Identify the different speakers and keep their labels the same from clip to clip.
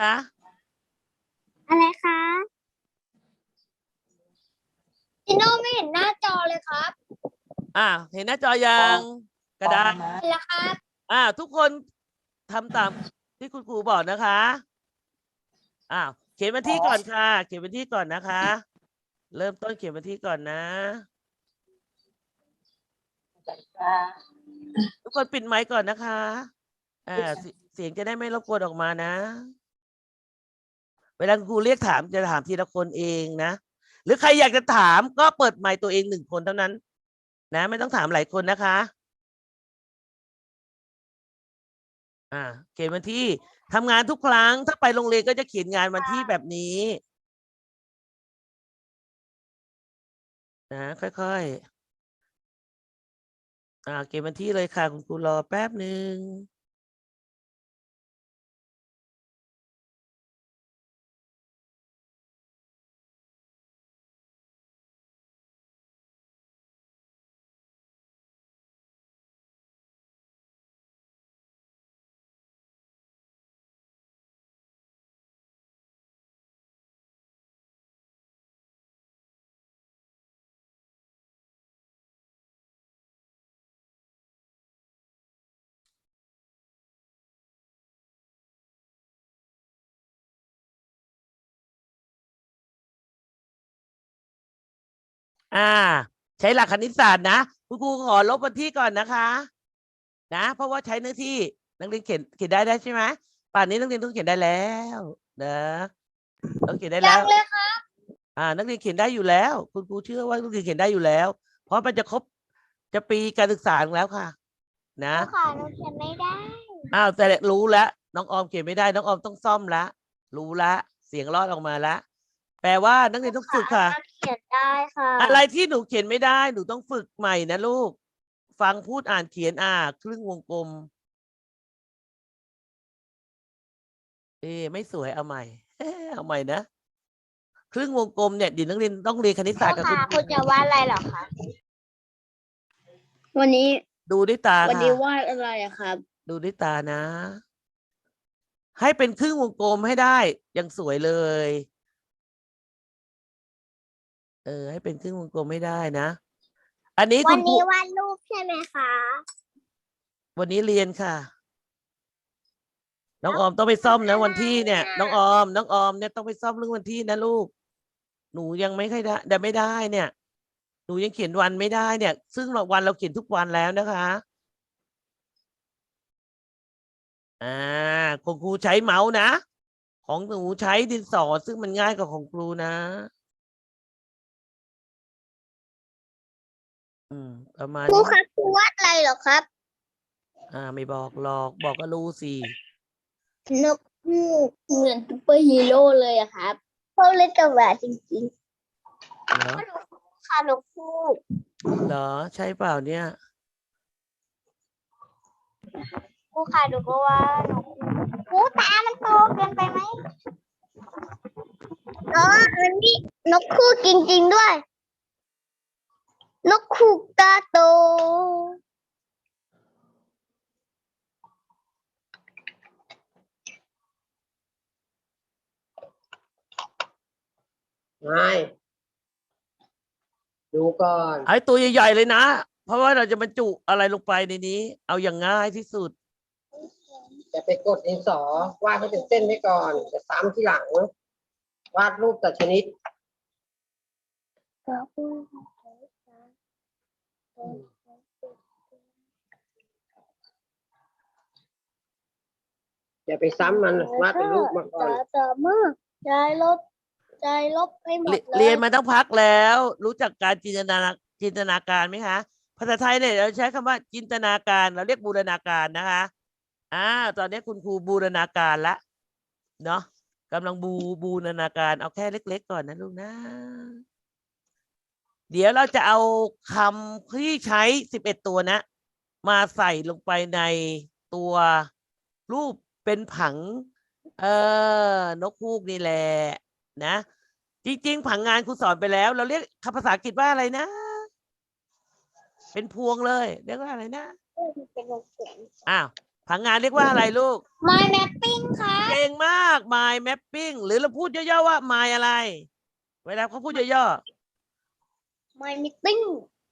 Speaker 1: คะ
Speaker 2: อะไรคะจิโน่ไม่เห็นหน้าจอเลยครับ
Speaker 1: อ่าเห็นหน้าจอยังกระดาษ
Speaker 2: เห็นแล้วครับ
Speaker 1: อ่า ทุกคนทำตามที่คุณครูบอกนะคะอ้าวเขียนวันที่ก่อนค่ะ เขียนวันที่ก่อนนะคะ เริ่มต้นเขียนวันที่ก่อนนะ ทุกคนปิดไมค์ก่อนนะคะอ่าเสีเสียงจะได้ไม่รบกวนออกมานะ เวลาครูเรียกถามจะถามทีละคนเองนะ หรือใครอยากจะถามก็เปิดไมค์ตัวเองหนึ่งคนเท่านั้น นะ ไม่ต้องถามหลายคนนะคะ อ่าเขียนวันที่ทำงานทุกครั้ง ถ้าไปโรงเรียนก็จะเขียนงานวันที่แบบนี้ นะ ค่อยๆอ่าเก็บวันที่เลยค่ะ คุณครูรอแป๊บหนึ่ง อ่า ใช้หลักคณิตศาสตร์นะคุณครูขอลบวันที่ก่อนนะคะ นะ เพราะว่าใช้เนื้อที่นักเรียนเขียนเขียนได้ได้ใช่ไหมป่านนี้นักเรียนต้องเขียนได้แล้วนะต้องเขียนได้
Speaker 2: ยั
Speaker 1: แล้
Speaker 2: ง
Speaker 1: ว
Speaker 2: เลยครับ
Speaker 1: อ่า นักเรียนเขียนได้อยู่แล้ว คุณครูเชื่อว่านักเรียนเขียนได้อยู่แล้ว เพราะมันจะครบจะปีการศึกษาแล้วค่ะ นะ
Speaker 2: ค่ะหนูเขียนไม่ได้
Speaker 1: อ้าวแต่รู้แล้วน้องออมเขียนไม่ได้ น้องออมต้องซ่อมละรู้ละเสียงรอดออกมาละ แปลว่านักเรียนต้องฝึกค่ะ
Speaker 2: เขียนได้ค่ะ
Speaker 1: อะไรที่หนูเขียนไม่ได้ หนูต้องฝึกใหม่นะลูก ฟังพูดอ่านเขียนอ่าครึ่งวงกลม เอ๊ะไม่สวยเอาใหม่ เอาใหม่นะ ครึ่งวงกลมเนี่ยเดี๋ยวนักเรียนต้องเรียนคณิตศาสตร์กับ
Speaker 2: ค่ะ
Speaker 1: คุณครู
Speaker 2: คุณจะวาดอะไรเหรอคะ
Speaker 3: วันนี้
Speaker 1: ดูด้วยตา
Speaker 3: วัน
Speaker 1: ค่ะ
Speaker 3: นี้วาดอะไรอะครับ
Speaker 1: ดูด้วยตานะ ให้เป็นครึ่งวงกลมให้ได้อย่างสวยเลย เออ ให้เป็นครึ่งวงกลมไม่ได้นะ อันนี้
Speaker 2: วั
Speaker 1: คุ
Speaker 2: น
Speaker 1: ณครู
Speaker 2: นี้วาดรูปใช่ไหมคะ
Speaker 1: วันนี้เรียนค่ะ น้องออมต้องไปซ่อมนะวันที่เนี่ย น้องออม น้องออมเนี่ยต้องไปซ่อมเรื่องวันที่นะลูก หนูยังไม่ค่อยได้แต่ไม่ได้เนี่ย หนูยังเขียนวันไม่ได้เนี่ย ซึ่งเราวันเราเขียนทุกวันแล้วนะคะ อ่าของครูใช้เมาส์นะ ของหนูใช้ดินสอซึ่งมันง่ายกว่าของครูนะ อืมประมาณ
Speaker 2: ครู
Speaker 1: นี้
Speaker 2: ครับครูวาดอะไรเหรอครับ
Speaker 1: อ่า ไม่บอกหรอกบอกก็รู้สิ
Speaker 2: นกฮูก
Speaker 3: เหมือนซูเปอร์ฮีโร่เลยอะครับ
Speaker 2: เขาเล่นกับแหวนจริง
Speaker 1: เหรอ
Speaker 2: ๆค่ะนกฮูก
Speaker 1: เหรอ ใช่เปล่าเนี่ย
Speaker 2: ครูค่ะดูก็ว่านกฮูกครูตามันโตเกินไปไหมอ๋อมันนี่นกฮูกจริง ๆ ด้วย นกฮูกตาโต
Speaker 4: ไม่ดูก่อน
Speaker 1: ไอ้ตัวใหญ่ๆเลยนะ เพราะว่าเราจะบรรจุอะไรลงไปในนี้ เอาอย่างง่ายที่สุด
Speaker 4: จะไปกดดินสอวาดให้เป็นเส้นไว้ก่อน จะซ้ำที่หลัง วาดรูปแต่ชนิด อย่าไปซ้ำมันวาดเป็นรูปมาก่อน
Speaker 2: แต่เมื่อใจลบใจลบให้หมด
Speaker 1: เรีย
Speaker 2: เลย
Speaker 1: เรียนมาตั้งพักแล้ว รู้จักการจินตนาจินตนาการไหมคะภาษาไทยเนี่ยเราใช้คำว่าจินตนาการ เราเรียกบูรณาการนะคะอ่าตอนนี้คุณครูบูรณาการละเนาะกำลังบูบูรณาการเอาแค่เล็ก ๆ ก่อนนะลูกนะ เดี๋ยวเราจะเอาคำที่ใช้สิบเอ็ดตัวนะ มาใส่ลงไปในตัวรูปเป็นผัง เออนกฮูกนี่แหละนะ จริง ๆ ผังงานครูสอนไปแล้ว เราเรียกคำภาษาอังกฤษว่าอะไรนะ เป็นพวงเลย เรียกว่าอะไรนะ
Speaker 2: เป็นวงกลม
Speaker 1: อ้าวผังงานเรียกว่าอะไรลูก
Speaker 2: My Mapping ครับ
Speaker 1: เก่งมาก my mapping หรือเราพูดย่อๆว่า my อะไร เวลาเขาพูดย่อ
Speaker 2: My Meeting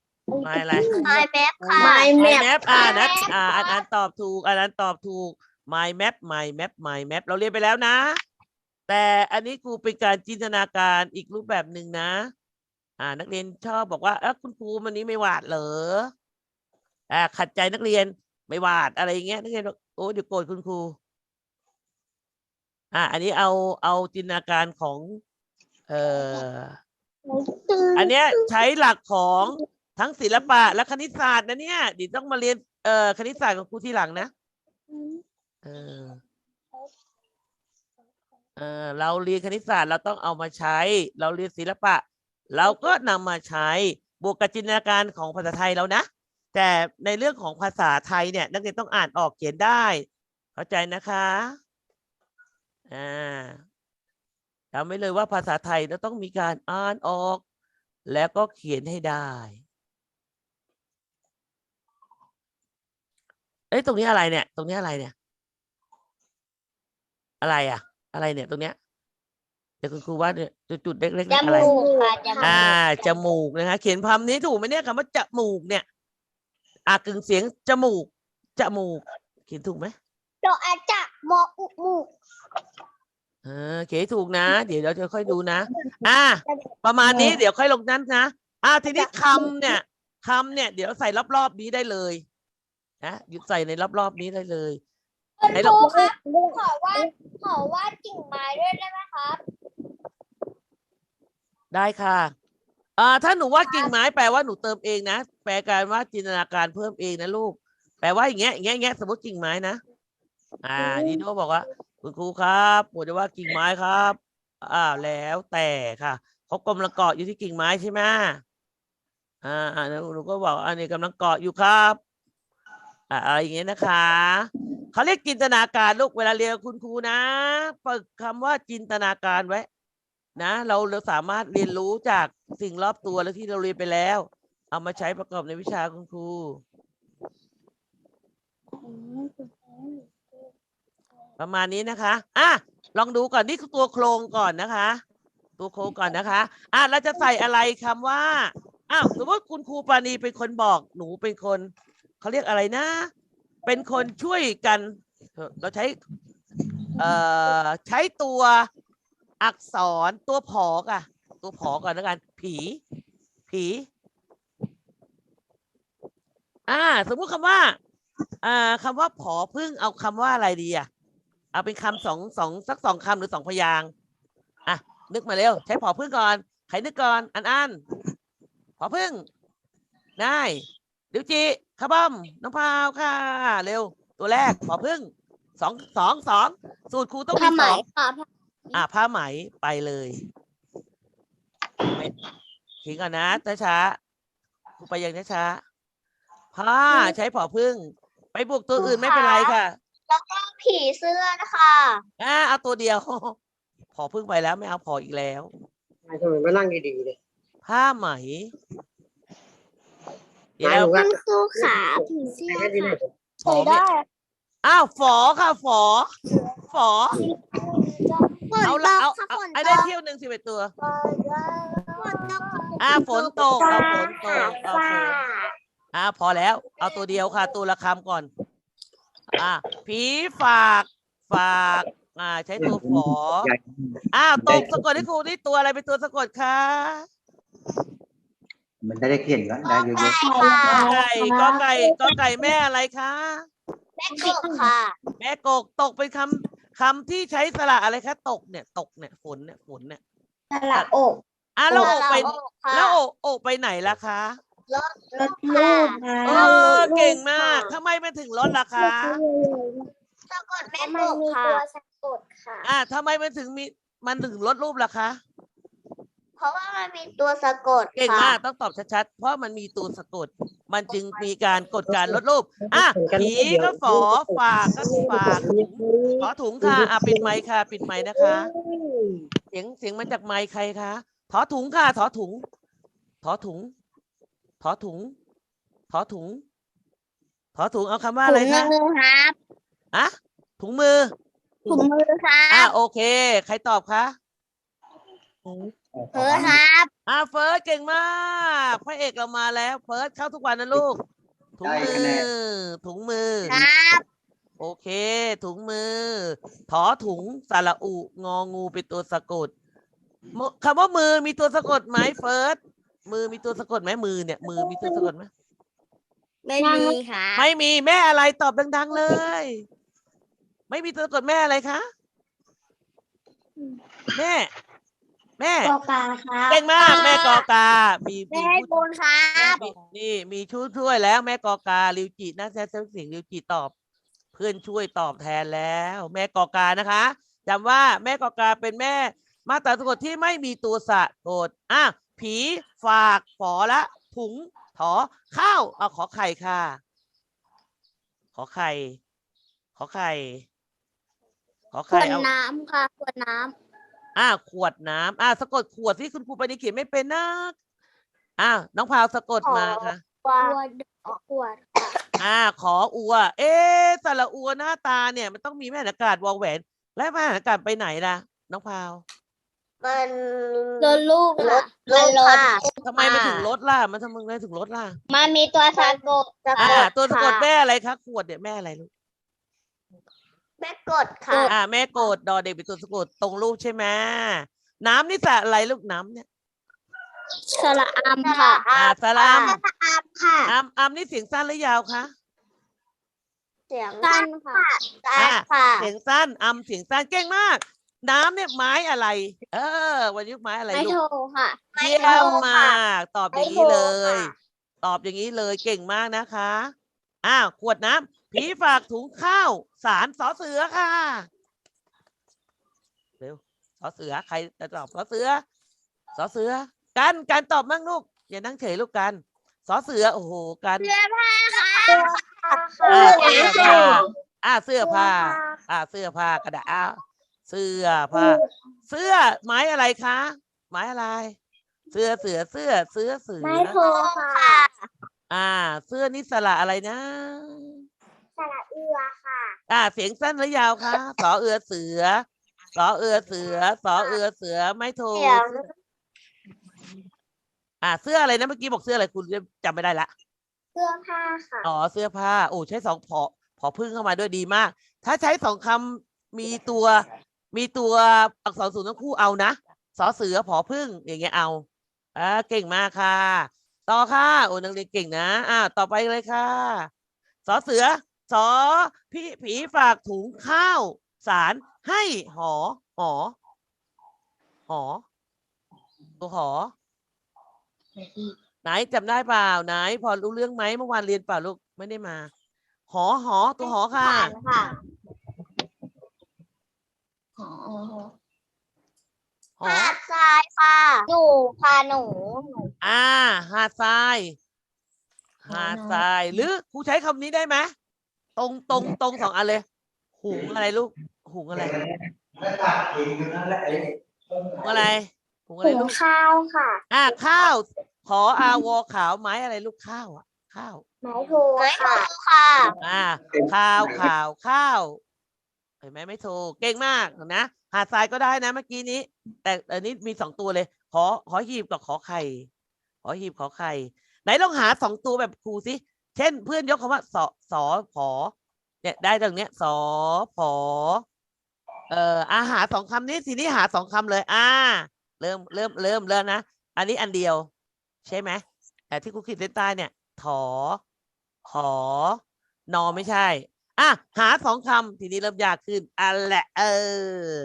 Speaker 1: ๆ my อะไร
Speaker 2: My Map ค่ะ
Speaker 3: My
Speaker 1: my
Speaker 3: Map
Speaker 1: map อ่านะ
Speaker 2: My Map
Speaker 1: อ่าอัน
Speaker 2: ครั
Speaker 1: อั
Speaker 2: บ
Speaker 1: นตอบถูกอันนั้นตอบถูก my map my map my map เราเรียนไปแล้วนะ แต่อันนี้ครูเป็นการจินตนาการอีกรูปแบบหนึ่งนะ อ่า นักเรียนชอบบอกว่าเออคุณครูวันนี้ไม่วาดเหรออ่าขัดใจนักเรียนไม่วาดอะไรอย่างเงี้ยนักเรียนบอกโอ้เดี๋ยวโกรธคุณครู อ่า อันนี้เอาเอาจินตนาการของ เอ่อ อันเนี้ยใช้หลักของทั้งศิลปะและคณิตศาสตร์นะเนี่ยเดี๋ยวต้องมาเรียนเอ่อคณิตศาสตร์ของครูทีหลังนะเออเออเราเรียนคณิตศาสตร์เราต้องเอามาใช้ เราเรียนศิลปะ เราก็นำมาใช้บวกกับจินตนาการของภาษาไทยเรานะแต่ในเรื่องของภาษาไทยเนี่ย นักเรียนต้องอ่านออกเขียนได้ เข้าใจนะคะ อ่า จำไว้เลยว่าภาษาไทยเราต้องมีการอ่านออก แล้วก็เขียนให้ได้เอ้ยตรงนี้อะไรเนี่ย ตรงนี้อะไรเนี่ย อะไรอะ อะไรเนี่ย ตรงเนี้ยเดี๋ยวคุณครูว่าเนี่ยจุดๆเล็กๆ
Speaker 2: จ
Speaker 1: เนี่ยอะไร
Speaker 2: มูกค่ะจมูก
Speaker 1: อ่า จมูกนะคะ เขียนคำนี้ถูกไหมเนี่ยคำว่าจมูกเนี่ย อ่ากึ่งเสียงจมูก จมูก เขียนถูกไหม
Speaker 2: โดอาจะมออุมูก
Speaker 1: เออเขียนให้ถูกนะ เดี๋ยวเราจะค่อยดูนะ อ่า ประมาณนี้เดี๋ยวค่อยลงนั้นนะ อ่าทีนี้คำเนี่ยคำเนี่ย เดี๋ยวใส่รอบๆนี้ได้เลยนะหยุดใส่ในรอบๆนี้ได้เลย
Speaker 2: คุณ
Speaker 1: ไหน
Speaker 2: ค
Speaker 1: ลอง
Speaker 2: รูครับขอว่าขอว่ากิ่งไม้ด้วยได้ไหมครับ
Speaker 1: ได้ค่ะ อ่า ถ้าหนูว่ากิ่งไม้แปลว่าหนูเติมเองนะ แปลการว่าจินตนาการเพิ่มเองนะลูก แปลว่าอย่างเงี้ยอย่างเงี้ยอย่างเงี้ยสมมติกิ่งไม้นะ อ่าดีโน่บอกว่า คุณครูครับผมจะว่ากิ่งไม้ครับอ่าแล้วแต่ค่ะเขากำลังเกาะอยู่ที่กิ่งไม้ใช่ไหมอ่าอ่าหนูก็บอกอันนี้กำลังเกาะอยู่ครับอ่าอะไรอย่างเงี้ยนะคะเขาเรียกจินตนาการลูกเวลาเรียนคุณครูนะฝึกคำว่าจินตนาการไว้ นะ เราเราสามารถเรียนรู้จากสิ่งรอบตัวแล้วที่เราเรียนไปแล้ว เอามาใช้ประกอบในวิชาคุณครู ประมาณนี้นะคะ อะ ลองดูก่อนนี่คือตัวโครงก่อนนะคะ ตัวโครงก่อนนะคะ อะเราจะใส่อะไรคำว่า อ้าว สมมติคุณครูปาณีเป็นคนบอก หนูเป็นคน เขาเรียกอะไรนะ เป็นคนช่วยกัน เราใช้ เอ่อ ใช้ตัวอักษรตัวผอกอะตัวผอก่อนแล้วกัน ผี ผี อ่า สมมุติคำว่า อ่าคำว่าผอพึ่งเอาคำว่าอะไรดีอะ เอาเป็นคำสองสองสักสองคำหรือสองพยางค์อะนึกมาเร็ว ใช้ผอพึ่งก่อนใครนึกก่อนอันอันผอพึ่งนายดิวจิขบ้อมน้องพาวค่ะ เร็ว ตัวแรกผอพึ่งสองสองสองสูตรครูต้องมี
Speaker 2: ผ้าไหม
Speaker 1: สอง
Speaker 2: ค่ะ
Speaker 1: อะผ้าไหมไปเลยไม่ทิ้งก่อนนะช้าๆครูไปยังช้าๆผ้าใช้ผอพึ่ง ไปบวกตัวอื่นไม่เป็นไรค่ะ
Speaker 2: แล้วก็ ผีเสื้อนะคะ
Speaker 1: อ่าเอาตัวเดียว พอพึ่งไปแล้วไม่เอาพออีกแล้ว
Speaker 4: ทำไมมานั่งดีๆเลย
Speaker 1: ผ้าไหมเดี๋
Speaker 4: หมาย
Speaker 1: ยว
Speaker 4: ถึงว่า
Speaker 2: คุณครูขาผีเสื้อ
Speaker 4: แค่ดีเลย
Speaker 1: ฝอไม่อ้าวฝอค่ะฝอ ฝอ
Speaker 2: ฝน
Speaker 1: เอา
Speaker 2: ต
Speaker 1: ละ
Speaker 2: ก
Speaker 1: เอา
Speaker 2: ค่ะ
Speaker 1: เอา
Speaker 2: ฝน
Speaker 1: ไอ้
Speaker 2: ต
Speaker 1: ได้
Speaker 2: ก
Speaker 1: เที่ยวหนึ่งสิบเอ็ดตัว
Speaker 2: ฝนตกค่ะ
Speaker 1: อ่าฝนตกเอาฝนตกเอาฝนอ่าพอแล้ว เอาตัวเดียวค่ะ ตัวละคำก่อน อ่าผีฝากฝาก อ่า ใช้ตัวฝออ้าวตกสะกดให้ครูนี่ตัวอะไรเป็นตัวสะกดคะ
Speaker 5: มันได้ได้เขียนแล้วได้เยอะ
Speaker 2: ไก่
Speaker 1: ก
Speaker 2: ค่ะ
Speaker 1: อไก่กอไก่กอไก่แม่อะไรคะ
Speaker 2: แม่กบค่ะ
Speaker 1: แม่กกตกเป็นคำคำที่ใช้สระอะไรคะตกเนี่ย ตกเนี่ยฝนเนี่ยฝนเนี่ย
Speaker 2: สระอก
Speaker 1: อะแล้วโอกไป
Speaker 2: สระอกค่ะ
Speaker 1: แล้วโอกโอกไปไหนล่ะคะ
Speaker 2: รถรถลูก
Speaker 1: เออเก่งมากทำไมมันถึงลดล่ะคะ
Speaker 2: สะกดแม่กบค่ะสะกดค่ะ
Speaker 1: อะทำไมมันถึงมีมันถึงลดรูปล่ะคะ
Speaker 2: เพราะว่ามันมีตัวสะกด
Speaker 1: เก่ง
Speaker 2: ค่ะ
Speaker 1: มากต้องตอบชัดๆ เพราะมันมีตัวสะกด มันจึงมีการกดการลดรูป อะผีก็ฝอฝากก็ฝากถุงขอถุงค่ะอะปิดไมค์ค่ะ ปิดไมค์นะคะ เสียงเสียงมาจากไมค์ใครคะถอถุงค่ะถอถุงถอถุง ถอถุง ถอถุง ถอถุงเอาคำว่าอะไร
Speaker 2: ถุงห
Speaker 1: คะ
Speaker 2: นึ่งครับ
Speaker 1: อะถุงมือ
Speaker 2: ถุงมือครั
Speaker 1: อะ
Speaker 2: บ
Speaker 1: โอเค ใครตอบคะ
Speaker 2: เออครับ
Speaker 1: อะเฟิร์สเก่งมากพระเอกเรามาแล้ว เฟิร์สเข้าทุกวันนะลูก ถุงมือถุงมือ
Speaker 2: ครับ
Speaker 1: โอเค ถุงมือ ถอถุงสระอุ งองูเป็นตัวสะกดมคำว่ามือมีตัวสะกดไหมเฟิร์ส มือมีตัวสะกดไหมมือเนี่ย มือมีตัวสะกดไหม
Speaker 2: ไม่มีครับ
Speaker 1: ไม่มีแม่อะไรตอบดัง ๆ เลย ไม่มีตัวสะกดแม่อะไรคะแม่ แม่
Speaker 2: กอกาครับ
Speaker 1: เก่งมากแม่กอกา มี
Speaker 2: แม่
Speaker 1: มี
Speaker 2: ให้
Speaker 1: ผู้
Speaker 2: ปูนครับ
Speaker 1: มีนี่มีช่วยช่วยแล้ว แม่กอกาลิวจินะแซ่เสียงลิวจิตอบ เพื่อนช่วยตอบแทนแล้ว แม่กอกานะคะจำว่าแม่กอกาเป็นแม่มาตราสะกดที่ไม่มีตัวสะกดอะ ผีฝากฝอละถุงถอข้าวเอาขอไข่ค่ะ ขอไข่ ขอไข่ ขอ
Speaker 2: ข
Speaker 1: ไข่
Speaker 2: วด
Speaker 1: เอา
Speaker 2: น้ำค่ะขวดน้
Speaker 1: อ่าขวดน้ำอ่าสะกดขวดที่คุณครูไปในเขียนไม่เป็นนะอ่าน้องพาวสะกดมาค่ะำ
Speaker 2: ขวดขวด
Speaker 1: อ่าขออัว เอ๊ะสระอัวหน้าตาเนี่ย มันต้องมีแม่นอากาศวอลแหวน และแม่นอากาศไปไหนล่ะ น้องพาว
Speaker 2: มัน
Speaker 3: รถลูก
Speaker 2: ร
Speaker 3: ค่ะ
Speaker 2: ถรถค่ะ
Speaker 1: ทำไมมันถึงลดล่ะ มันทำไมถึงลดล่ะ
Speaker 3: มันมีตัวสะกด
Speaker 1: อ่าตัวสะกดแม่อะไรคะขวดเนี่ยแม่อะไรลูก
Speaker 2: แม่กดค่ะ
Speaker 1: อ่า แม่โกดดอเด็กเป็นตัวสะกดตรงรูปใช่ไหมน้ำนี่สระอะไรลูกน้ำเนี่ย
Speaker 3: สระอัมค่ะ
Speaker 1: อ่าสระอัม
Speaker 2: อัมค่ะ
Speaker 1: อัมอัมนี่เสียงสั้นหรือยาวคะ
Speaker 2: เสียงสั้นค่ะ
Speaker 1: อ่า
Speaker 2: ค่ะ
Speaker 1: เสียงสั้นอัมเสียงสั้นเก่งมาก น้ำเนี่ยไม้อะไร เออ วันนี้ไม้อะไร
Speaker 3: ไม่
Speaker 1: ลู
Speaker 3: โท
Speaker 1: ก
Speaker 3: รค่ะ
Speaker 2: ไม่
Speaker 1: เยี่ย
Speaker 2: โทร
Speaker 1: ม
Speaker 2: ค่ะ
Speaker 1: มากตอบอย่างนี้
Speaker 2: ไม่โทร
Speaker 1: เลย
Speaker 2: ค่ะ
Speaker 1: ตอบอย่างนี้เลยเก่งมากนะคะอ้าวขวดน้ำผีฝากถุงข้าว สารสอเสือค่ะเร็วสอเสือใครจะตอบสอเสือสอเสือ กันกันตอบมั่งลูกอย่านั่งเฉยลูกกันสอเสือโอ้โหกัน
Speaker 2: เสื้อผ้าค่ะ
Speaker 1: เออเสื้อผ้า อ่าเสื้อผ้า อ่าเสื้อผ้ากระดาษอ้าว เสื้อผ้าเสื้อไม้อะไรคะ ไม้อะไร เสื้อเสือเสื้อเสื้อเสือ
Speaker 2: ไม่โทรค่ะ
Speaker 1: อ่า เสื้อนี่สระอะไรนะ
Speaker 2: สระเอือค่ะ
Speaker 1: อ่า เสียงสั้นหรือยาวคะสอเอือเสือสอเอือเสือสอเอือเสือไม่โทร
Speaker 2: เสียง
Speaker 1: อ่า เสื้ออะไรนะเมื่อกี้บอกเสื้ออะไรคุณจำไม่ได้ละ
Speaker 2: เสื้อผ้าค่ะ
Speaker 1: อ๋อเสื้อผ้าโอ้ใช้สองพอพอพึ่งเข้ามาด้วยดีมาก ถ้าใช้สองคำมีตัว มีตัวอักษรสูงทั้งคู่เอานะสอเสือผอพึ่งอย่างเงี้ยเอาอ่าเก่งมากค่ะ ต่อค่ะโอ้นักเรียนเก่งนะ อ่า ต่อไปเลยค่ะสอเสือสอพี่ผีฝากถุงข้าว สารให้หอหอหอตัวหอไหนจำได้เปล่าไหน พอรู้เรื่องไหมเมื่อวานเรียนเปล่าลูกไม่ได้มา หอหอตัวหอค่ะ
Speaker 2: ผ่านค่ะ
Speaker 1: หอ
Speaker 2: หาดทรายค่ะ หนูค่ะหนู
Speaker 1: อ่าหาดทรายหาดทรายหรือครูใช้คำนี้ได้ไหมตรงตรงตรงสองอันเลย หุงอะไรลูก หุงอะไรหุงอะไรหุงอะไร
Speaker 2: หุง
Speaker 1: ลูก
Speaker 2: ข้าวค่ะ
Speaker 1: อ่าข้าวขออาวอขาวไม้อะไรลูกข้าวอะข้าว
Speaker 2: ไม้โทค่ะ ค่ะ
Speaker 1: อ่าข้าวข่าวข้าว เห็นไหมไม่ถูกเก่งมากนะหาดทรายก็ได้นะเมื่อกี้นี้ แต่อันนี้มีสองตัวเลย ขอขอหีบกับขอไข่ขอหีบขอไข่ไหนลองหาสองตัวแบบครูสิเช่น เพื่อนยกคำว่าสอสอผอเนี่ยได้ตรงเนี้ยสอผอเอ่ออาหาสองคำนี้ทีนี้หาสองคำเลย อ่า เริ่มเริ่มเริ่มเริ่มนะอันนี้อันเดียว ใช่ไหมแต่ที่ครูขีดเส้นใต้เนี่ยถอขอนอไม่ใช่ อะหาสองคำทีนี้เริ่มยากขึ้นอะแหละเออ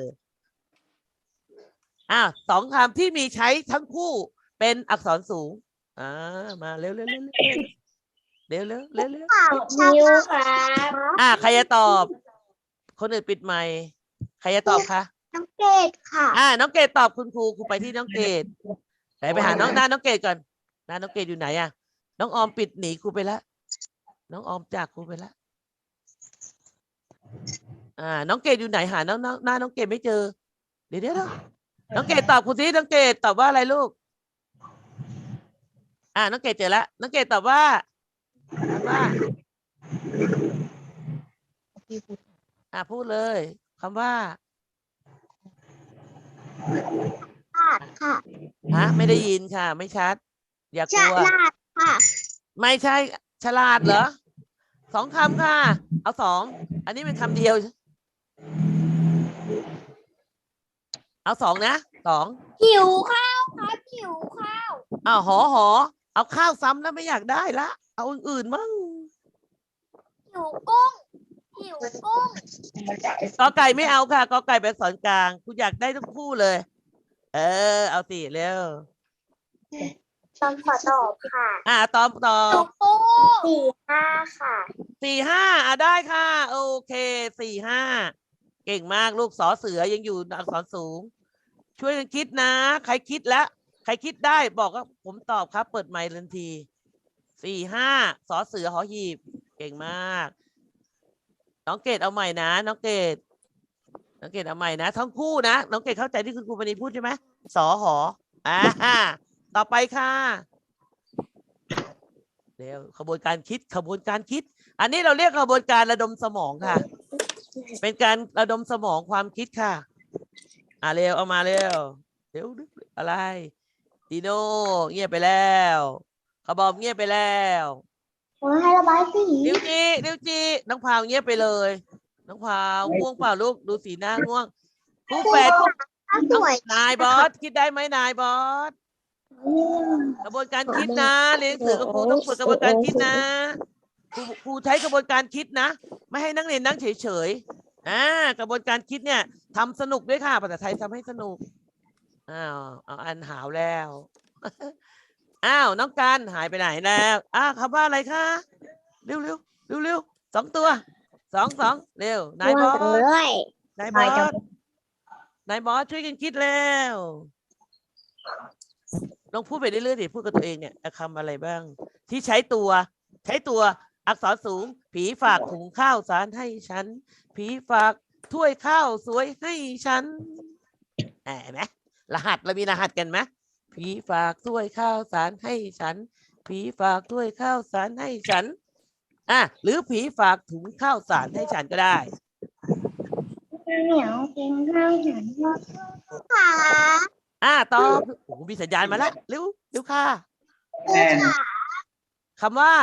Speaker 1: อะสองคำที่มีใช้ทั้งคู่เป็นอักษรสูงอ่ามาเร็วเร็วเร็วเร็วเร็วเร็วเร็ว
Speaker 2: นิ้วครับ
Speaker 1: อะใครจะตอบ คนอื่นปิดไมค์ใครจะตอบคะ
Speaker 2: น้องเกดค่ะ
Speaker 1: อ่า น้องเกดตอบคุณครูครูไปที่น้องเกดไหนไปหาน้องหน้าน้องเกดก่อนหน้าน้องเกดอยู่ไหนอะ น้องออมปิดหนีครูไปละ น้องออมจากครูไปละ อ่า น้องเกดอยู่ไหนหาน้องน้องหน้าน้องเกดไม่เจอ เดี๋ยวเดี๋ยวเดี๋ยวน้องเกดตอบครูสิน้องเกดตอบว่าอะไรลูก อ่า น้องเกดเจอแล้วน้องเกดตอบว่าตอบว่าอะพูดเลยคำว่า
Speaker 2: ค่ะค่ะ
Speaker 1: ฮะ ไม่ได้ยินค่ะ ไม่ชัด อย่าก
Speaker 2: ฉ
Speaker 1: ลัว
Speaker 2: ลาดค่ะ
Speaker 1: ไม่ใช่ ฉลาดเหรอสองคำค่ะ เอาสอง อันนี้เป็นคำเดียว เอาสองนะสอง
Speaker 3: หิวข้าวครับหิวข้าว
Speaker 1: อ้าวหอหอเอาข้าวซ้ำแล้วไม่อยากได้ละ เอาอื่นๆมั่ง
Speaker 3: หิวกุ้งหิวกุ้ง
Speaker 1: กอไก่ไม่เอาค่ะกอไก่เป็นอักษรกลางคุณอยากได้ทั้งคู่เลย เออ เอาสิเร็ว
Speaker 2: ตอนขอตอบค่ะ
Speaker 1: อ่าตอบตอ
Speaker 3: หิ
Speaker 1: บ
Speaker 3: วกุ้ง
Speaker 2: สี่ห้าค่ะ
Speaker 1: สี่ห้าอะได้ค่ะ โอเคสี่ห้า เก่งมากลูกสอเสือยังอยู่อักษรสูง ช่วยกันคิดนะ ใครคิดแล้ว ใครคิดได้บอกว่าผมตอบครับ เปิดไมค์ทันทีสี่ห้าสอเสือหอหีบ เก่งมาก น้องเกดเอาใหม่นะ น้องเกดน้องเกดเอาใหม่นะ ทั้งคู่นะ น้องเกดเข้าใจที่คุณครูปณีพูดใช่ไหมสอหออ่าต่อไปค่ะเร็วขบวนการคิดขบวนการคิด อันนี้เราเรียกขบวนการระดมสมองค่ะ เป็นการระดมสมองความคิดค่ะ อ่าเร็วเอามาเร็วเร็วอะไรดีโน่เงียบไปแล้วขบอมเงียบไปแล้ว
Speaker 2: ผมให้ระบายสี
Speaker 1: ดิวจีดิวจีน้องพาวเงียบไปเลย น้องพาวง่วงเปล่าลูกดูสีหน้าง่วงคู่แฝดคู่
Speaker 2: สวย
Speaker 1: นายบอสคิดได้ไหมนายบอสกระบวนการคิดนะเรียนหนังสือกับครูต้องฝึกกระบวนการคิดนะ ครูครูใช้กระบวนการคิดนะ ไม่ให้นักเรียนนั่งเฉยๆอ่ากระบวนการคิดเนี่ยทำสนุกด้วยค่ะภาษาไทยทำให้สนุกอ้าวเอาอันหาวแล้วอ้าวน้องการหายไปไหนแล้วอ้าวคำว่าอะไรคะเร็วเร็วเร็วเร็วสองตัวสองสองเร็วนายบอส
Speaker 2: เลย
Speaker 1: นายบอสนายบอสช่วยกันคิดแล้วลองพูดไปเรื่อยๆดิพูดกับตัวเองเนี่ยคำอะไรบ้าง ที่ใช้ตัว ใช้ตัว อักษรสูง ผีฝากถุงข้าวสารให้ฉัน ผีฝากถ้วยข้าวสวยให้ฉันแหมเห็นไหมรหัสเรามีรหัสกันไหมผีฝากถ้วยข้าวสารให้ฉัน ผีฝากถ้วยข้าวสารให้ฉันอะหรือผีฝากถุงข้าวสารให้ฉันก็ได้
Speaker 2: เหนียวกินข้าวเหนียวค่ะ
Speaker 1: อ่าตอบโอ้โหมีสัญญาณมาแล้วเร็วเร็วค่ะคำว่า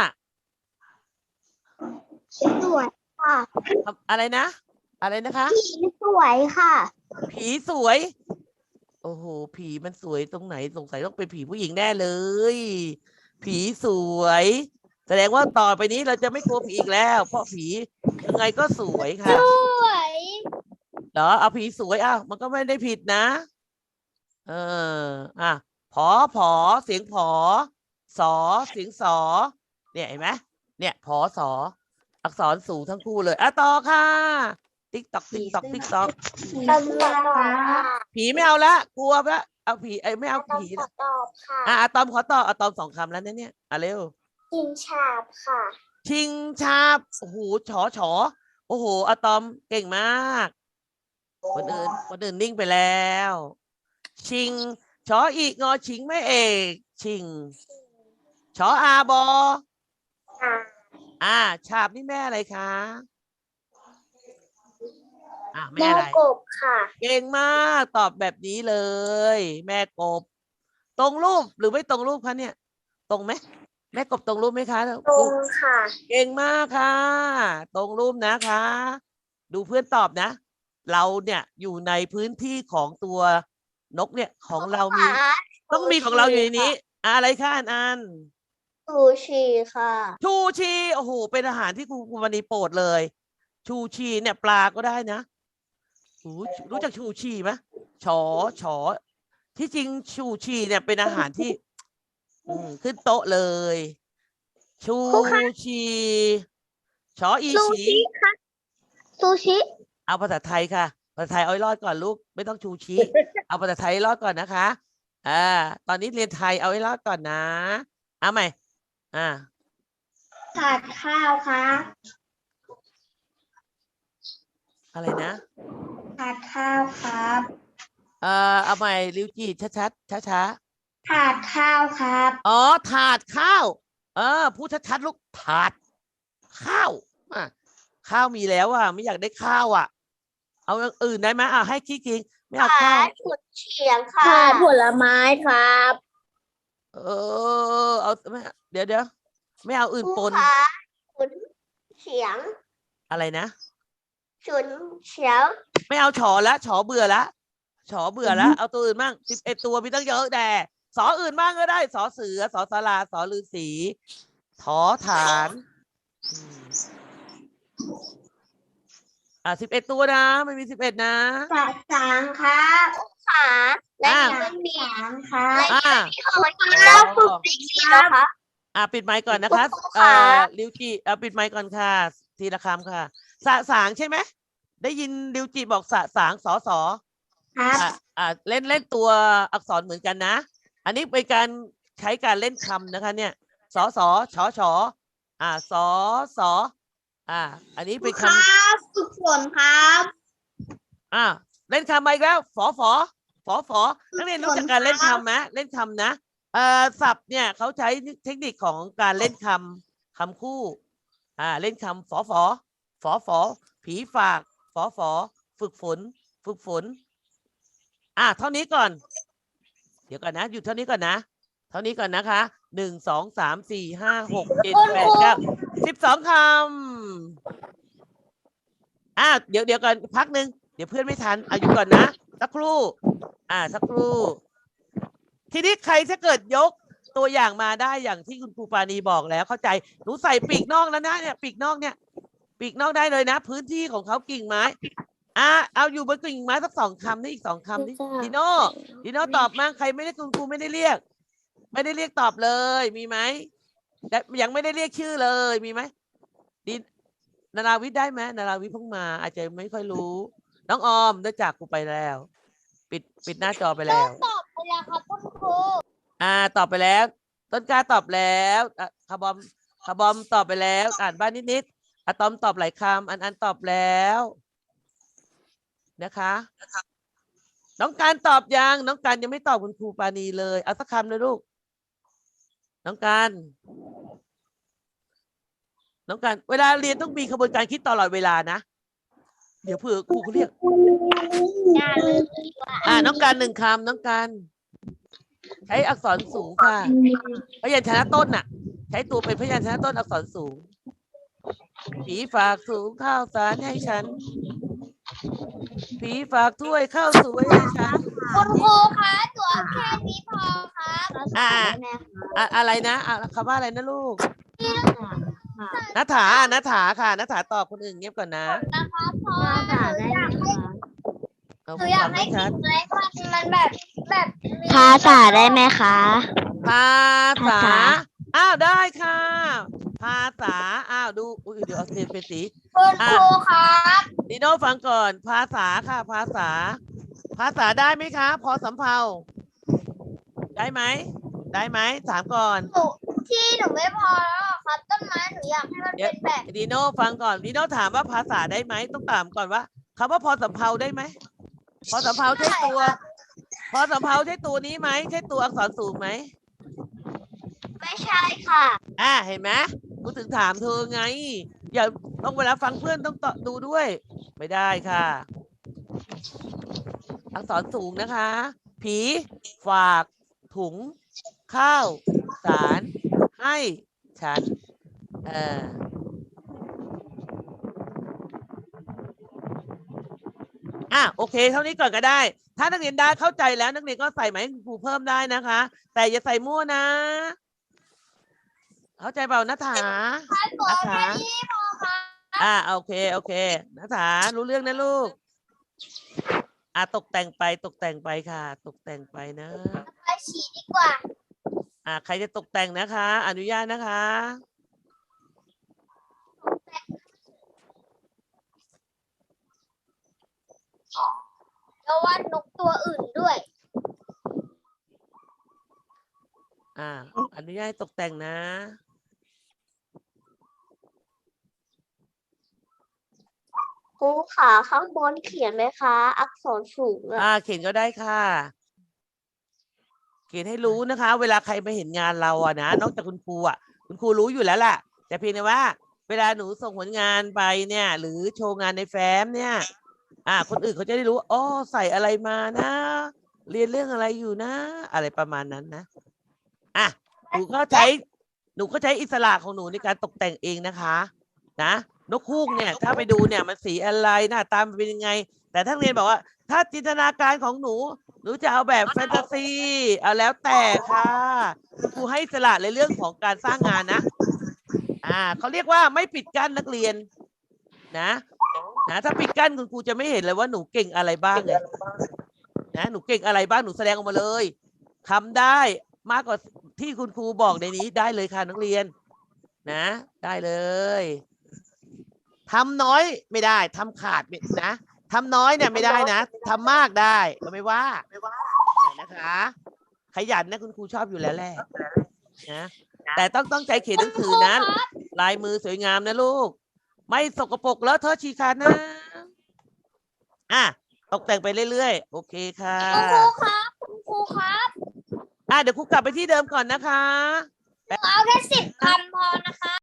Speaker 2: สวยค่ะ
Speaker 1: คำอะไรนะ อะไรนะคะ
Speaker 2: ผีสวยค่ะ
Speaker 1: ผีสวย โอ้โห ผีมันสวยตรงไหนสงสัยต้องเป็นผีผู้หญิงแน่เลย ผีสวย แสดงว่าต่อไปนี้เราจะไม่กลัวผีอีกแล้ว เพราะผียังไงก็สวยค่ะ
Speaker 3: สวย
Speaker 1: เหรอเอาผีสวยอ้าวมันก็ไม่ได้ผิดนะ เออ อะผอผอเสียงผอสอเสียงสอ เนี่ยเห็นไหมเนี่ยผอสอ อักษรสูงทั้งคู่เลยอะต่อค่ะ ติ๊กตอกติ๊กตอกติ๊กตอก
Speaker 2: ตำรวจค่ะ
Speaker 1: ผีไม่เอาละกลัวละเอาผีไอ้ยไม่เอาผี
Speaker 2: ขอ
Speaker 1: ละ
Speaker 2: ตอบค่ะ
Speaker 1: อะอะตอมขอตอบอะตอมสองคำแล้วนะเนี่ยอะเร็ว
Speaker 2: กินฉาบค่ะ
Speaker 1: ชิงชาบโอ้โหฉอฉอโอ้โหอะตอมเก่งมากคนอื่นคนอื่นนิ่งไปแล้ว ชิงชออีกงอชิงไม่เอก ชิงชออาบอ
Speaker 2: ค่ะ
Speaker 1: อ่า ฉาบนี่แม่อะไรคะอ่าแม่
Speaker 2: แม่
Speaker 1: อะไร
Speaker 2: กบค่ะ
Speaker 1: เก่งมากตอบแบบนี้เลย แม่กบ ตรงรูปหรือไม่ตรงรูปคะเนี่ย ตรงไหมแม่กบตรงรูปไหมคะ
Speaker 2: ตรงค่ะ
Speaker 1: เก่งมากค่ะ ตรงรูปนะคะ ดูเพื่อนตอบนะ เราเนี่ยอยู่ในพื้นที่ของตัวนกเนี่ยของเรามี ต้องมีของเราอยู่ในนี้ อะอะไรคะอันอัน
Speaker 2: ซูชิค่ะ
Speaker 1: ชูชีโอ้โหเป็นอาหารที่ครูครูวันนี้โปรดเลย ชูชีเนี่ยปลาก็ได้นะโอ้โหรู้จักชูชีไหมชอชอที่จริงชูชีเนี่ยเป็นอาหารที่ อืมขึ้นโต๊ะเลย ชู
Speaker 2: ครูคะ
Speaker 1: ชีชออี
Speaker 2: ซู
Speaker 1: ชี
Speaker 2: ชิค่ะซูชิ
Speaker 1: เอาภาษาไทยค่ะภาษาไทยเอาให้รอดก่อนลูกไม่ต้องชูชีเอาภาษาไทยให้รอดก่อนนะคะอ่าตอนนี้เรียนไทยเอาให้รอดก่อนนะเอาใหม่ อ่า
Speaker 2: ผัดข้าวค่ะ
Speaker 1: อะไรนะ
Speaker 2: ผัดข้าวครับ
Speaker 1: เอ่อเอาใหม่ริวจีชัดๆช้า
Speaker 2: ผัดข้าวครับ
Speaker 1: ๆอ๋อถาดข้าว เออพูดชัดๆลูกถาด ข้าวอะข้าวมีแล้วอะไม่อยากได้ข้าวอะ เอาอย่างอื่นได้ไหมอะให้คิดคิงไม่เอา
Speaker 2: ขา
Speaker 1: ข้าว
Speaker 2: ฉุดเฉียงค่ะ
Speaker 3: ค่ะผลไม้ครับ
Speaker 1: เออ เอาไม่เดี๋ยวเดี๋ยวไม่เอาอื่น
Speaker 2: ครู
Speaker 1: ปน
Speaker 2: ขาฉุดเฉียง
Speaker 1: อะไรนะ
Speaker 2: ฉุดเฉียง
Speaker 1: ไม่เอาฉอละฉอเบื่อละฉอเบื่อละเอาตัวอื่นบ้างสิบเอ็ดตัวมีตั้งเยอะแต่สออื่นบ้างก็ได้สอเสือสอสาราสอฤาษีถอฐานอืมอะสิบเอ็ดตัวนะ ไม่มีสิบเอ็ดนะ
Speaker 2: สาสางครับขา และ
Speaker 1: อ่า
Speaker 2: นี่มันมีสางค่ะ
Speaker 1: อ่า
Speaker 2: ที่เขากินแล้วฝึกสิ่งนี้นะคะ
Speaker 1: อะปิดไมค์ก่อนนะคะ
Speaker 2: คุณครู
Speaker 1: เอ่อ
Speaker 2: คะ
Speaker 1: ริวจิเอาปิดไมค์ก่อนค่ะ ทีละคำค่ะ สะสางใช่ไหมได้ยินริวจิบอกสะสางสอสอ
Speaker 2: ครับ
Speaker 1: อะอะเล่นเล่นตัวอักษรเหมือนกันนะ อันนี้เป็นการใช้การเล่นคำนะคะ เนี่ยสอสอชอชออ่าสอสออ่า อันนี้เป็นค
Speaker 2: ครับฝึกฝนครับำ
Speaker 1: อ่าเล่นคำมาอีกแล้วฝอฝอฝ อฝอนักเรียนรู้จักการเล่นคำไหมเล่นคำนะเอ่อศัพท์เนี่ยเขาใช้เทคนิคของการเล่นคำคำคู่ อ่า เล่นคำฝอฝอฝอฝอผีฝากฝอฝอฝึกฝน ฝึกฝน อะเท่านี้ก่อน เดี๋ยวก่อนนะหยุดเท่านี้ก่อนนะ เท่านี้ก่อนนะคะหนึ่งสองสามสี่ห้าหกเจ็ดแปดเก้าสิบสองคำอะเดี๋ยวเดี๋ยวก่อนพักหนึ่งเดี๋ยวเพื่อนไม่ทันอายุก่อนนะ สักครู่ อ่า สักครู่ ทีนี้ใครถ้าเกิดยกตัวอย่างมาได้อย่างที่คุณครูปานีบอกแล้วเข้าใจหนูใส่ปีกนอกแล้วนะเนี่ยปีกนอกเนี่ย ปีกนอกได้เลยนะ พื้นที่ของเขากิ่งไม้อะเอาอยู่บนกิ่งไม้สักสองคำนี่อีกสองคำนี่ดิโน่ดิโน่ตอบมั่งใครไม่ได้คุณครูไม่ได้เรียก ไม่ได้เรียกตอบเลย มีไหมและยังไม่ได้เรียกชื่อเลยมีไหมดินนาราวิทย์ได้ไหมนาราวิทย์เพิ่งมา อาจจะไม่ค่อยรู้ น้องออมได้จากกูไปแล้ว ปิดปิดหน้าจอไปแล้ว
Speaker 3: ตอบไปแล้วครับคุณครู
Speaker 1: อ่า ตอบไปแล้ว ต้นกล้าตอบแล้วอะคาร์บอมคาร์บอมตอบไปแล้ว อ่านบ้านนิดๆอะตอมตอบหลายคำอันอันตอบแล้ว นะคะ น้องการตอบยังน้องการยังไม่ตอบคุณครูปานีเลย เอาสักคำเลยลูก น้องการ น้องการ เวลาเรียนต้องมีกระบวนการคิดตลอดเวลานะ เดี๋ยวเผื่อครูเขาเรียก
Speaker 2: อย่าลืม
Speaker 1: อ่าน้องการหนึ่งคำน้องการใช้อักษรสูงค่ะ พยัญชนะต้นน่ะ ใช้ตัวเป็นพยัญชนะต้นอักษรสูงผีฝากสูงข้าวสารให้ฉันผีฝากถ้วยข้าวสวยให้ฉัน
Speaker 3: คุณครูคะตัวแค่นี้พอครับ
Speaker 1: อ่า อะอะไรนะอะคำว่าอะไรนะลูก นัฐานัฐาค่ะนัฐาตอบคนอื่นเงียบก่อนนะ
Speaker 3: นะครับพอ
Speaker 2: ได้ไหมคะ
Speaker 1: เอา
Speaker 3: หนูอยาก
Speaker 1: ฟัง
Speaker 3: ให้
Speaker 1: ชั
Speaker 3: กิ่
Speaker 1: ด
Speaker 3: งไม้มันมันแบบแบบ
Speaker 2: ภาษาได้ไหมคะ
Speaker 1: ภาษา
Speaker 2: ภาษา
Speaker 1: อ้าวได้ค่ะ ภาษาอ้าวดูอุ้ยเดี๋ยวเอาเทียนเป็นสี
Speaker 3: คุณครูครับ
Speaker 1: ดิโน่ฟังก่อน ภาษาค่ะ ภาษา ภาษาได้ไหมคะ พอสำเพาได้ไหมได้ไหมถามก่อน
Speaker 3: หนู ที่หนูไม่พอแล้วอะครับ ต้นไม้หนูอยากให้มันเป็นแบบ
Speaker 1: ดิโน่ฟังก่อนดิโน่ถามว่าภาษาได้ไหมต้องถามก่อนว่าคำว่าพอสำเพาได้ไหมพอสำเพาใช่ตัว พอสำเพาใช่ตัวนี้ไหมใช่ตัวอักษรสูงไหม
Speaker 2: ไม่ใช่ค่ะ
Speaker 1: อ่าเห็นไหมกูถึงถามเธอไง อย่าต้องเวลาฟังเพื่อนต้องตอดูด้วย ไม่ได้ค่ะ อักษรสูงนะคะ ผี ฝาก ถุง ข้าว สาร ให้ฉัน เอออะโอเค เท่านี้ก่อนก็ได้ ถ้านักเรียนได้เข้าใจแล้วนักเรียนก็ใส่ไหมายให้คุณครูเพิ่มได้นะคะ แต่อย่าใส่มั่วนะ เข้าใจเปล่านัฐา
Speaker 3: ตัว
Speaker 1: นั
Speaker 3: แค่
Speaker 1: ฐา
Speaker 3: นี้พอครับ
Speaker 1: อ่าโอเคโอเคนัฐารู้เรื่องนะลูก อ่าตกแต่งไปตกแต่งไปค่ะ ตกแต่งไปนะ
Speaker 3: ไปฉี่ดีกว่า
Speaker 1: อ่าใครจะตกแต่งนะคะ อนุญาตนะคะ
Speaker 3: แล้ววาดนกตัวอื่นด้วย
Speaker 1: อ่า อนุญาตให้ตกแต่งนะ
Speaker 2: ครูขาข้างบนเขียนไหมคะ อักษรสูงอะ
Speaker 1: อ่า เขียนก็ได้ค่ะ เขียนให้รู้นะคะ เวลาใครมาเห็นงานเราอะนะนอกจากคุณครูอะคุณครูรู้อยู่แล้วแหละแต่เพียงแต่ว่า เวลาหนูส่งผลงานไปเนี่ย หรือโชว์งานในแฟ้มเนี่ย อ่า คนอื่นเขาจะได้รู้อ๋อใส่อะไรมานะ เรียนเรื่องอะไรอยู่นะ อะไรประมาณนั้นนะอะหนูก็ใช้หนูก็ใช้อิสระของหนูในการตกแต่งเองนะคะ นะนกฮูกเนี่ย ถ้าไปดูเนี่ยมันสีอะไรหน้าตามันเป็นยังไง แต่ถ้าเรียนบอกว่า ถ้าจินตนาการของหนู หนูจะเอาแบบแฟนตาซีเอาแล้วแต่ค่ะครูให้อิสระในเรื่องของการสร้างงานนะ อ่าเขาเรียกว่าไม่ปิดกั้นนักเรียน นะนะถ้าปิดกั้นคุณครูจะไม่เห็นเลยว่าหนูเก่งอะไรบ้างไงนะหนูเก่งอะไรบ้างหนูแสดงออกมาเลยทำได้มากกว่าที่คุณครูบอกในนี้ได้เลยค่ะนักเรียน นะ ได้เลยทำน้อยไม่ได้ทำขาดนะ ทำน้อยเนี่ยไม่ได้นะทำมากได้ก็ไม่ว่านะคะ ขยันนะคุณครูชอบอยู่แล้วแหละนะแต่ต้องต้องใจเขียนหนังสือนะลายมือสวยงามนะลูก ไม่สกปรกแล้วเธอะชีคาดนะอะตกแต่งไปเรื่อยๆ โอเคค่ะ
Speaker 3: คุณครูครับคุณครูครับ
Speaker 1: อะเดี๋ยวครูกลับไปที่เดิมก่อนนะคะ